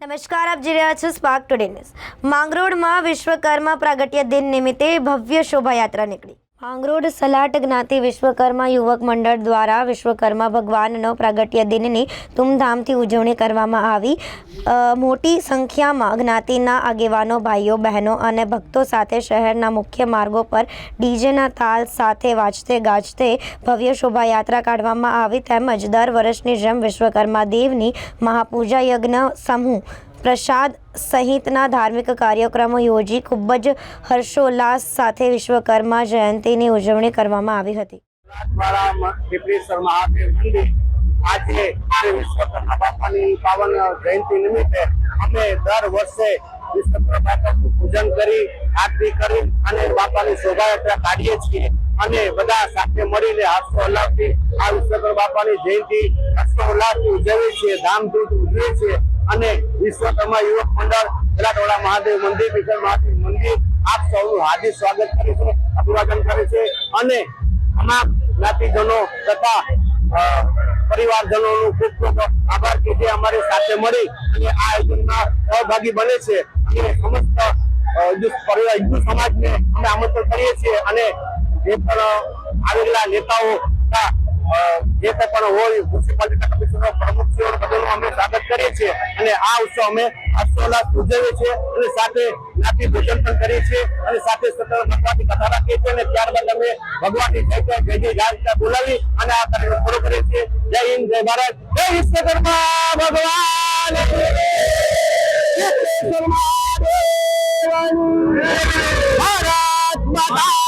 નમસ્કાર, આપ જોઈ રહ્યા છો સ્પાર્ક ટુડે ન્યૂઝ માંગરોળમાં વિશ્વકર્મા પ્રાગટ્ય દિન નિમિત્તે ભવ્ય શોભાયાત્રા નીકળી. માંગરોળ સલાટ જ્ઞાતિ વિશ્વકર્મા યુવક મંડળ દ્વારા વિશ્વકર્મા ભગવાનનો પ્રાગટ્ય દિનની ધૂમધામથી ઉજવણી કરવામાં આવી. મોટી સંખ્યામાં જ્ઞાતિના આગેવાનો, ભાઈઓ, બહેનો અને ભક્તો સાથે શહેરના મુખ્ય માર્ગો પર ડીજેના તાલ સાથે વાજતે ગાજતે ભવ્ય શોભાયાત્રા કાઢવામાં આવી. તેમજ દર વર્ષની જેમ વિશ્વકર્મા દેવની મહાપૂજા યજ્ઞ સમૂહ પ્રસાદ સહિતના ધાર્મિક કાર્યક્રમો યોજી ખૂબ જ હર્ષોલ્લાસ સાથે વિશ્વકર્મા જયંતીની ઉજવણી કરવામાં આવી હતી. આજે વિશ્વકર્મા બાપાની પાવન જયંતિ નિમિત્તે અમે દર વર્ષે વિશ્વકર્મા બાપાનું પૂજન કરી, આરતી કરી અને બાપાની શોભાયાત્રા કાઢીએ છીએ અને બધા સાથે મળીને હર્ષોલ્લાસથી આ વિશ્વકર્મા બાપાની જયંતિ હર્ષોલ્લાસથી ઉજવીએ છીએ ધામધૂમ ઉજવીએ છીએ. અને વિશ્વકર્મા યુવક મંડળ ગલાટોડા મહાદેવ મંદિર, વિઠ્ઠલ મહાદેવ મંદિર, આપ સૌનું હાર્દિક સ્વાગત કરે છે, અભિવાદન કરે છે અને તમામ જ્ઞાતિજનો તથા પરિવારજનોનું ખૂબ ખૂબ આભાર કે જે અમારી સાથે મળી અને આ આયોજનમાં સહભાગી બને છે. અને સમસ્ત હિન્દુ સમાજને અમે આમંત્રણ કરીએ છીએ અને જે પણ આવેલા નેતાઓ જે પણ હોય મ્યુનિસિપાલિટી કમિશનરો પ્રમુખશ્રીઓ અમે સ્વાગત કરીએ છીએ અને આ ઉત્સવ અમે હર્ષોલ્લાસ ઉજવીએ છીએ અને સાથે નાતી ભોજન પણ કરીએ છીએ અને સાથે સતત ભગવાનની કથા રાખીએ છીએ અને ત્યારબાદ અમે ભગવાનની જય જય જય જય જય બોલાવી અને આ કાર્યક્રમ પૂરો કરીએ છીએ જય હિન્દ, જય ભારત જય વિશ્વકર્મા ભગવાન. ભારત માતા.